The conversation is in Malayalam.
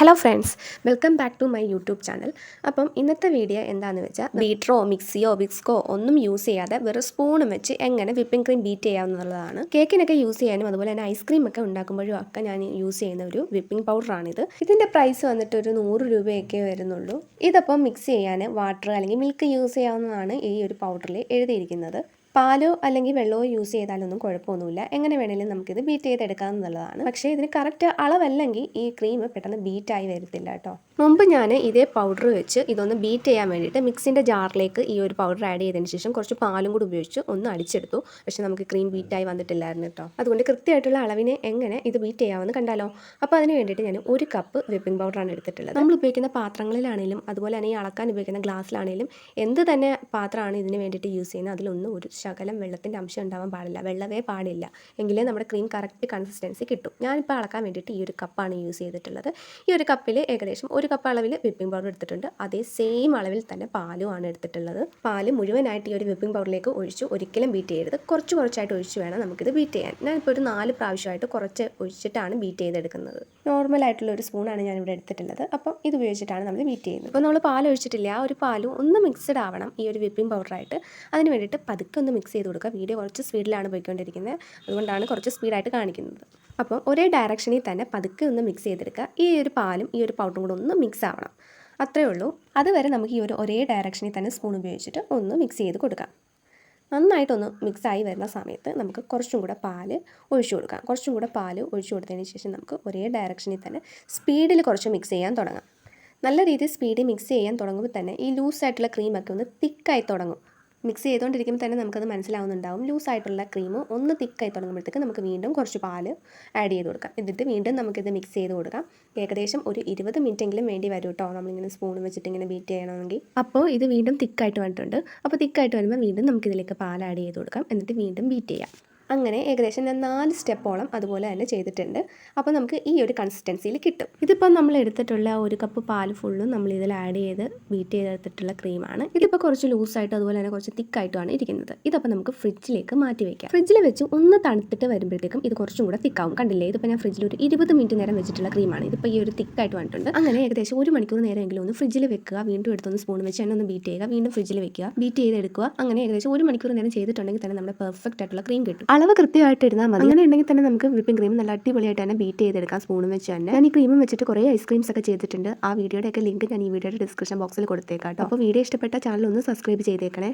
Hello friends welcome back to my YouTube channel അപ്പം ഇന്നത്തെ വീഡിയോ എന്താണെന്ന് വെച്ചാൽ ബീറ്ററോ മിക്സിയോ വിക്സ്കോ ഒന്നും യൂസ് ചെയ്യാതെ വെറും സ്പൂണും വെച്ച് എങ്ങനെ വിപ്പിംഗ് ക്രീം ബീറ്റ് ചെയ്യാവുന്നതാണ് കേക്കിനൊക്കെ യൂസ് ചെയ്യാനും അതുപോലെ തന്നെ ഐസ്ക്രീം ഒക്കെ ഉണ്ടാക്കുമ്പോഴും ഒക്കെ ഞാൻ യൂസ് ചെയ്യുന്ന ഒരു വിപ്പിംഗ് പൗഡറാണിത് ഇതിന്റെ പ്രൈസ് വന്നിട്ട് ഒരു നൂറ് രൂപയൊക്കെ വരുന്നുള്ളൂ. ഇതപ്പം മിക്സ് ചെയ്യാൻ വാട്ടർ അല്ലെങ്കിൽ മിൽക്ക് യൂസ് ചെയ്യാവുന്നതാണ് ഈ ഒരു പൗഡറിൽ എഴുതിയിരിക്കുന്നത്. പാലോ അല്ലെങ്കിൽ വെള്ളമോ യൂസ് ചെയ്താലൊന്നും കുഴപ്പമൊന്നുമില്ല. എങ്ങനെ വേണമെങ്കിലും നമുക്കിത് ബീറ്റ് ചെയ്തെടുക്കാം എന്നുള്ളതാണ് പക്ഷേ ഇതിന് കറക്റ്റ് അളവല്ലെങ്കിൽ ഈ ക്രീം പെട്ടെന്ന് ബീറ്റായി വരത്തില്ല കേട്ടോ. മുമ്പ് ഞാൻ ഇതേ പൗഡർ വെച്ച് ഇതൊന്ന് ബീറ്റ് ചെയ്യാൻ വേണ്ടിയിട്ട് മിക്സിന്റെ ജാറിലേക്ക് ഈ ഒരു പൗഡർ ആഡ് ചെയ്തതിന് ശേഷം കുറച്ച് പാലും കൂടി ഉപയോഗിച്ച് ഒന്ന് അടിച്ചെടുത്തു. പക്ഷേ നമുക്ക് ക്രീം ബീറ്റായി വന്നിട്ടില്ലായിരുന്നു കേട്ടോ. അതുകൊണ്ട് കൃത്യമായിട്ടുള്ള അളവിനെ എങ്ങനെ ഇത് ബീറ്റ് ചെയ്യാമെന്ന് കണ്ടാലോ? അപ്പോൾ അതിന് വേണ്ടിയിട്ട് ഞാൻ ഒരു കപ്പ് വിപ്പിംഗ് പൗഡറാണ് എടുത്തിട്ടുള്ളത്. നമ്മൾ ഉപയോഗിക്കുന്ന പാത്രങ്ങളിലാണെങ്കിലും അതുപോലെ തന്നെ ഈ അളക്കാൻ ഉപയോഗിക്കുന്ന ഗ്ലാസ്സിലാണെങ്കിലും എന്ത് തന്നെ പാത്രമാണ് ഇതിന് വേണ്ടിയിട്ട് യൂസ് ചെയ്യുന്നത് അതിലൊന്നും ഒരു ശകലം വെള്ളത്തിന്റെ അംശം ഉണ്ടാവാൻ പാടില്ല. വെള്ളമേ പാടില്ല. എങ്കിലേ നമ്മുടെ ക്രീം കറക്റ്റ് കൺസിസ്റ്റൻസി കിട്ടും. ഞാനിപ്പോൾ അളക്കാൻ വേണ്ടിയിട്ട് ഈ ഒരു കപ്പാണ് യൂസ് ചെയ്തിട്ടുള്ളത്. ഈ ഒരു കപ്പിൽ ഏകദേശം ഒരു കപ്പ് അളവിൽ വിപ്പിംഗ് പൗഡർ എടുത്തിട്ടുണ്ട്. അതേ സെയിം അളവിൽ തന്നെ പാലുമാണ് എടുത്തിട്ടുള്ളത്. പാൽ മുഴുവനായിട്ട് ഈ ഒരു വിപ്പിംഗ് പൗഡറിലേക്ക് ഒഴിച്ച് ഒരിക്കലും ബീറ്റ് ചെയ്യരുത്. കുറച്ച് കുറച്ചായിട്ട് ഒഴിച്ച് വേണം നമുക്കിത് ബീറ്റ് ചെയ്യാൻ. ഞാനിപ്പോൾ ഒരു നാല് പ്രാവശ്യമായിട്ട് കുറച്ച് ഒഴിച്ചിട്ടാണ് ബീറ്റ് ചെയ്തെടുക്കുന്നത്. നോർമൽ ആയിട്ടുള്ള ഒരു സ്പൂണാണ് ഞാനിവിടെ എടുത്തിട്ടുള്ളത്. അപ്പം ഇത് ഉപയോഗിച്ചിട്ടാണ് നമ്മൾ ബീറ്റ് ചെയ്യുന്നത്. അപ്പോൾ നമ്മൾ പാൽ ഒഴിച്ചിട്ടില്ല. ആ ഒരു പാലും ഒന്ന് മിക്സ്ഡ് ആവണം ഈ ഒരു വിപ്പിംഗ് പൗഡറായിട്ട് അതിന് വേണ്ടിയിട്ട് പതുക്കെ ഒന്ന് മിക്സ് ചെയ്ത് കൊടുക്കുക. വീഡിയോ കുറച്ച് സ്പീഡിലാണ് പോയിക്കൊണ്ടിരിക്കുന്നത്. അതുകൊണ്ടാണ് കുറച്ച് സ്പീഡായിട്ട് കാണിക്കുന്നത്. അപ്പോൾ ഒരേ ഡയറക്ഷനിൽ തന്നെ പതുക്കെ ഒന്ന് മിക്സ് ചെയ്തെടുക്കുക. ഈ ഒരു പാലും ഈ ഒരു പൗഡറും കൂടെ ഒന്ന് മിക്സ് ആവണം. അത്രയേ ഉള്ളൂ. അതുവരെ നമുക്ക് ഈ ഒരു ഒരേ ഡയറക്ഷനിൽ തന്നെ സ്പൂൺ ഉപയോഗിച്ചിട്ട് ഒന്ന് മിക്സ് ചെയ്ത് കൊടുക്കാം. നന്നായിട്ടൊന്ന് മിക്സായി വരുന്ന സമയത്ത് നമുക്ക് കുറച്ചും കൂടെ പാൽ ഒഴിച്ചു കൊടുക്കാം. കുറച്ചും കൂടെ പാൽ ഒഴിച്ചു കൊടുത്തതിന് ശേഷം നമുക്ക് ഒരേ ഡയറക്ഷനിൽ തന്നെ സ്പീഡിൽ കുറച്ച് മിക്സ് ചെയ്യാൻ തുടങ്ങാം. നല്ല രീതിയിൽ സ്പീഡിൽ മിക്സ് ചെയ്യാൻ തുടങ്ങുമ്പോൾ തന്നെ ഈ ലൂസായിട്ടുള്ള ക്രീമൊക്കെ ഒന്ന് തിക്കായി തുടങ്ങും. മിക്സ് ചെയ്തുകൊണ്ടിരിക്കുമ്പോൾ തന്നെ നമുക്കത് മനസ്സിലാവുന്നുണ്ടാവും. ലൂസായിട്ടുള്ള ക്രീം ഒന്ന് തിക്കായി തുടങ്ങുമ്പോഴത്തേക്ക് നമുക്ക് വീണ്ടും കുറച്ച് പാൽ ആഡ് ചെയ്ത് കൊടുക്കാം. എന്നിട്ട് വീണ്ടും നമുക്കിത് മിക്സ് ചെയ്ത് കൊടുക്കാം. ഏകദേശം ഒരു ഇരുപത് മിനിറ്റ് എങ്കിലും വേണ്ടി വരും കേട്ടോ. നമ്മളിങ്ങനെ സ്പൂൺ വെച്ചിട്ട് ഇങ്ങനെ ബീറ്റ് ചെയ്യണമെങ്കിൽ. അപ്പോൾ ഇത് വീണ്ടും തിക്കായിട്ട് വന്നിട്ടുണ്ട്. അപ്പോൾ തിക്കായിട്ട് വരുമ്പോൾ വീണ്ടും നമുക്കിതിലേക്ക് പാൽ ആഡ് ചെയ്ത് കൊടുക്കാം. എന്നിട്ട് വീണ്ടും ബീറ്റ് ചെയ്യാം. അങ്ങനെ ഏകദേശം ഞാൻ നാല് സ്റ്റെപ്പോളം അതുപോലെ തന്നെ ചെയ്തിട്ടുണ്ട്. അപ്പോൾ നമുക്ക് ഈ ഒരു കൺസിസ്റ്റൻസിയിൽ കിട്ടും. ഇതിപ്പോൾ നമ്മൾ എടുത്തിട്ടുള്ള ഒരു കപ്പ് പാൽ ഫുള്ളും നമ്മൾ ഇതിൽ ആഡ് ചെയ്ത് ബീറ്റ് ചെയ്തെടുത്തിട്ടുള്ള ക്രീമാണ് ഇതിപ്പോൾ കുറച്ച് ലൂസായിട്ട് അതുപോലെ തന്നെ കുറച്ച് തിക്കായിട്ടുമാണ് ഇരിക്കുന്നത്. ഇതപ്പോൾ നമുക്ക് ഫ്രിഡ്ജിലേക്ക് മാറ്റി വയ്ക്കാം ഫ്രിഡ്ജിൽ വെച്ച് ഒന്ന് തണുത്തിട്ട് വരുമ്പോഴത്തേക്കും ഇത് കുറച്ചും കൂടെ തിക്കാവും കണ്ടില്ലേ? ഇതിപ്പോൾ ഞാൻ ഫ്രിഡ്ജിൽ ഒരു ഇരുപത് മിനിറ്റ് നേരം വെച്ചിട്ടുള്ള ക്രീമാണ് ഇതിപ്പോൾ ഈ ഒരു തിക്കായിട്ട് വന്നിട്ടുണ്ട്. അങ്ങനെ ഏകദേശം ഒരു മണിക്കൂർ നേരമെങ്കിലും ഒന്ന് ഫ്രിഡ്ജിൽ വെക്കുക. വീണ്ടും എടുത്തൊന്ന് സ്പൂൺ വെച്ച് എന്നെ ഒന്ന് ബീറ്റ് ചെയ്യുക. വീണ്ടും ഫ്രിഡ്ജിൽ വെക്കുക. ബീറ്റ് ചെയ്തെടുക്കുക. അങ്ങനെ ഏകദേശം ഒരു മണിക്കൂർ നേരം ചെയ്തിട്ടുണ്ടെങ്കിൽ തന്നെ നമ്മുടെ പെർഫെക്റ്റ് ആയിട്ടുള്ള ക്രീം കിട്ടും. അളവ് കൃത്യമായിട്ട് ഇരുന്നാൽ മതി. അങ്ങനെ ഉണ്ടെങ്കിൽ തന്നെ നമുക്ക് വിപ്പിംഗ് ക്രീം നല്ല അടിപൊളിയായിട്ട് തന്നെ ബീറ്റ് ചെയ്തെടുക്കാം സ്പൂൺ വെച്ച് തന്നെ. ഞാൻ ഈ ക്രീമും വെച്ചിട്ട് കുറേ ഐസ്ക്രീംസ് ഒക്കെ ചെയ്തിട്ടുണ്ട്. ആ വീഡിയോയുടെ ഒക്കെ ലിങ്ക് ഞാൻ ഈ വീഡിയോയുടെ ഡിസ്ക്രിപ്ഷൻ ബോക്സിൽ കൊടുത്തേക്കാം കേട്ടോ. അപ്പോൾ വീഡിയോ ഇഷ്ടപ്പെട്ട ചാനൽ ഒന്ന് സബ്സ്ക്രൈബ് ചെയ്തേക്കണേ.